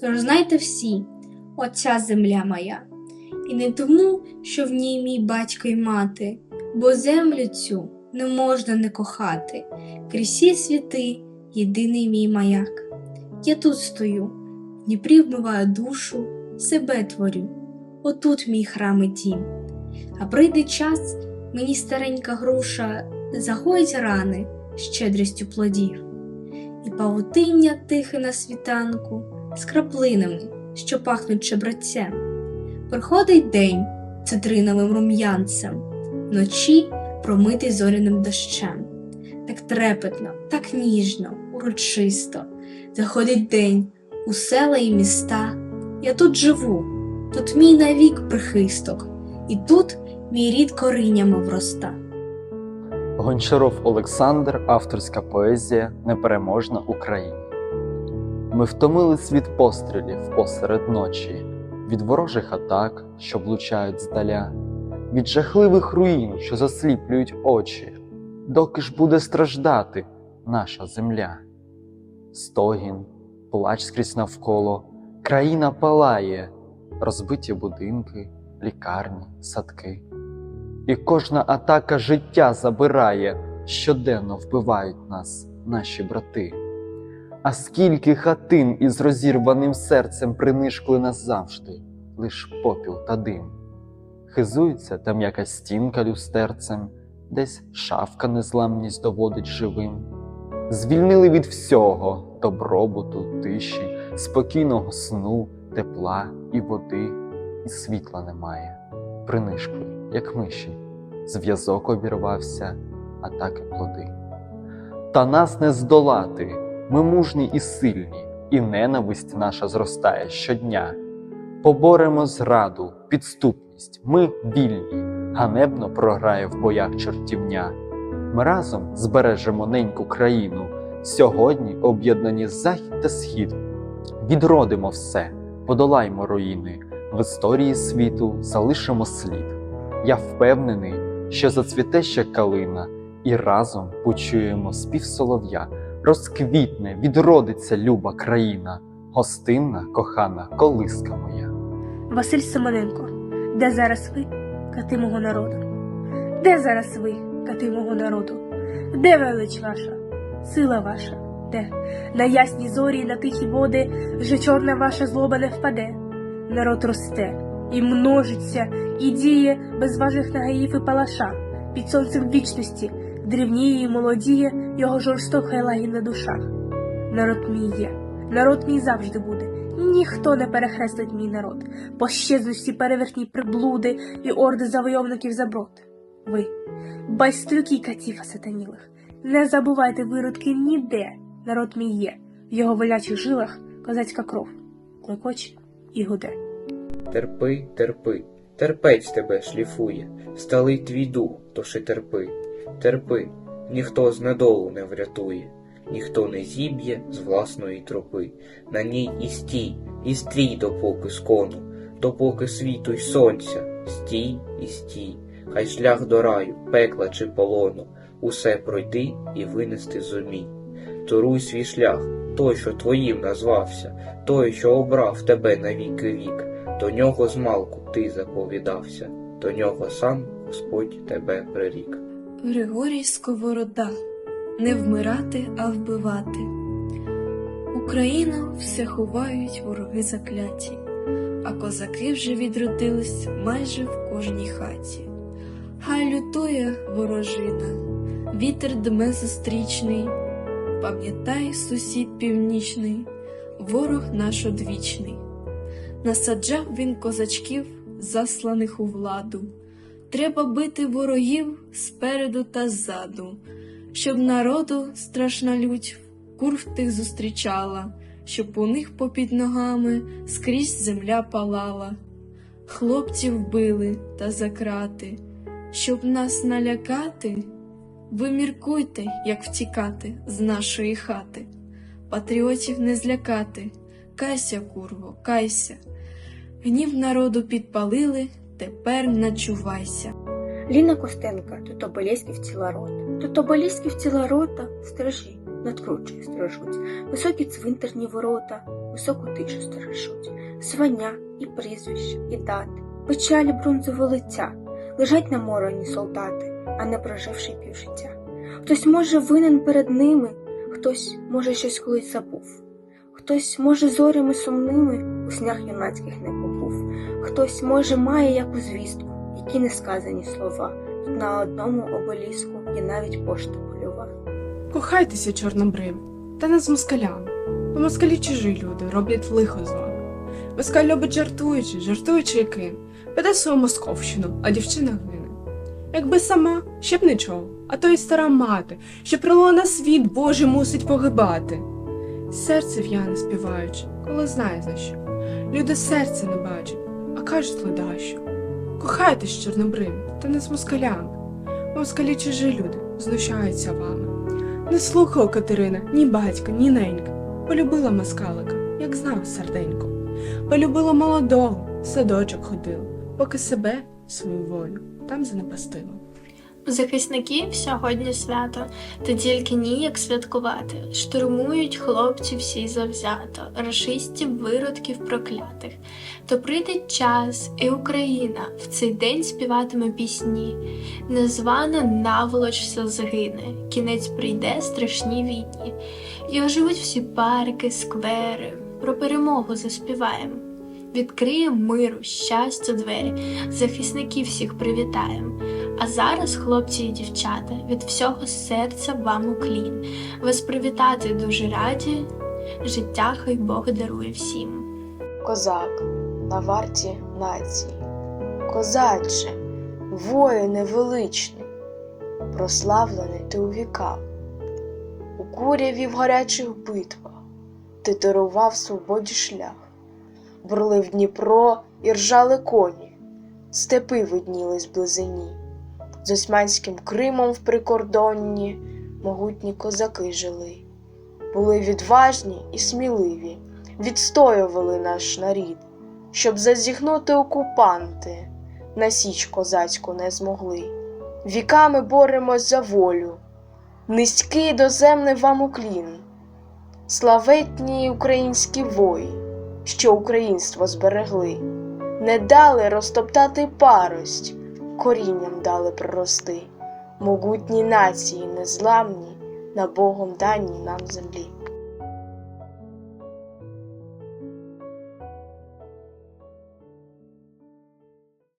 Тож знайте всі, оця земля моя, і не тому, що в ній мій батько й мати, бо землю цю не можна не кохати. Крізь світи єдиний мій маяк. Я тут стою, Дніпрі вмиваю душу, себе творю. Отут мій храм і дім. А прийде час, мені старенька груша загоїть рани щедрістю плодів, і павутиння тихе на світанку з краплинами, що пахнуть чебрецем. Приходить день цитриновим рум'янцем, вночі промитий зоряним дощем. Так трепетно, так ніжно, урочисто заходить день у села і міста. Я тут живу, тут мій навік прихисток, і тут мій рід коріннями вроста. Гончаров Олександр, авторська поезія Непереможна Україна. Ми втомились від пострілів посеред ночі, від ворожих атак, що влучають здаля, від жахливих руїн, що засліплюють очі, доки ж буде страждати наша земля. Стогін, плач скрізь навколо, країна палає, розбиті будинки, лікарні, садки. І кожна атака життя забирає, щоденно вбивають нас наші брати. А скільки хатин із розірваним серцем принишкли назавжди, лиш попіл та дим. Хизується там якась стінка люстерцем, десь шафка незламність доводить живим. Звільнили від всього добробуту, тиші, спокійного сну, тепла і води, і світла немає. Принишкли, як миші, зв'язок обірвався, а так і плоди. Та нас не здолати, ми мужні і сильні, і ненависть наша зростає щодня. Поборемо зраду, підступність, ми вільні, ганебно програє в боях чортівня. Ми разом збережемо неньку країну, сьогодні об'єднані захід та схід. Відродимо все, подолаймо руїни, в історії світу залишимо слід. Я впевнений, що зацвіте ще калина, і разом почуємо спів солов'я. Розквітне, відродиться люба країна, гостинна, кохана колиска моя. Василь Семененко, де зараз ви, кати мого народу? Де зараз ви, кати мого народу? Де велич ваша, сила ваша? Де? На ясні зорі, на тихі води вже чорна ваша злоба не впаде. Народ росте і множиться, і діє без важних нагаїв і палаша. Під сонцем вічності древніє і молодіє його жорстока і лагідна душа. Народ мій є, народ мій завжди буде. Ніхто не перехрестить мій народ, пощезнуть всі перевертні приблуди і орди завойовників заброд. Ви, байстрюки катів осатанілих, не забувайте виродки ніде. Народ мій є, в його волячих жилах козацька кров, клекоче і гуде. Терпи, терпи, терпець тебе шліфує, сталий твій дух, тож і терпи, терпи, ніхто з недолу не врятує, ніхто не зіб'є з власної тропи. На ній і стій, і стрій допоки скону, допоки світу й сонця, стій і стій, хай шлях до раю, пекла чи полону, усе пройти і винести зумій. Туруй свій шлях, той, що твоїм назвався, той, що обрав тебе на віки вік. До нього змалку ти заповідався, до нього сам Господь тебе прирік. Григорій Сковорода Не вмирати, а вбивати. Україну все ховають вороги закляті, а козаки вже відродились майже в кожній хаті. Хай лютує ворожина, вітер дме зустрічний, пам'ятай, сусід північний, ворог наш одвічний. Насаджав він козачків, засланих у владу. Треба бити ворогів спереду та ззаду, щоб народу страшна лють курв тих зустрічала, щоб у них попід ногами скрізь земля палала. Хлопців били та закрати, щоб нас налякати. Ви міркуйте, як втікати з нашої хати, патріотів не злякати. Кайся, курво, кайся. Гнів народу підпалили, тепер начувайся. Ліна Костенка, тут обелісків ціла рота, тут обелісків ціла рота, стражі, надкручує стражуть, високі цвинтарні ворота, високу тишу стережуть, звання і прізвища, і дати, печалі бронзового лиця, лежать на мороні солдати, а не проживши півжиття. Хтось може винен перед ними, хтось може щось колись забув, хтось може зорями сумними у снях юнацьких не побув, хтось може має яку звістку, які несказані слова. Тут на одному обеліску є навіть пошта польова. Кохайтеся, чорнобриві, та не з москалями, бо москалі чужі люди роблять лихо з вами. Москаль любить жартуючи, жартуючи і кин, веде свою московщину, а дівчина гине. Якби сама, ще б нічого, а то й стара мати, що прилила на світ Божий мусить погибати. Серце в'яне співаючи, коли знає за що. Люди серце не бачать, а кажуть ледащо. Кохайтесь, чорнобрим, та не з москалями. Москалі чужі люди знущаються вами. Не слухала Катерина ні батька, ні ненька. Полюбила москалика, як знав серденько. Полюбила молодого, в садочок ходила, поки себе, свою волю, там занепастила. Захисників сьогодні свято, та тільки ніяк святкувати. Штурмують хлопці всі завзято, рашистів виродків проклятих. То прийде час, і Україна в цей день співатиме пісні. Незвана наволоч все згине, кінець прийде страшній війні. І оживуть всі парки, сквери, про перемогу заспіваємо. Відкриємо миру, щастя двері, захисників всіх привітаємо. А зараз, хлопці і дівчата, від всього серця вам уклін. Вас привітати дуже раді, життя хай Бог дарує всім. Козак на варті нації, козаче, воїне величний, прославлений ти у віках, у куряві в гарячих битвах ти дарував свободі шлях, бурлив Дніпро і ржали коні, степи виднілись близині, з Османським Кримом в прикордонні. Могутні козаки жили, були відважні і сміливі. Відстоювали наш нарід, щоб зазіхнути окупанти, на січ козацьку не змогли. Віками боремось за волю, низький доземний вам уклін, славетні українські вої, що українство зберегли, не дали розтоптати парость, корінням дали прорости, могутні нації незламні на Богом даній нам землі.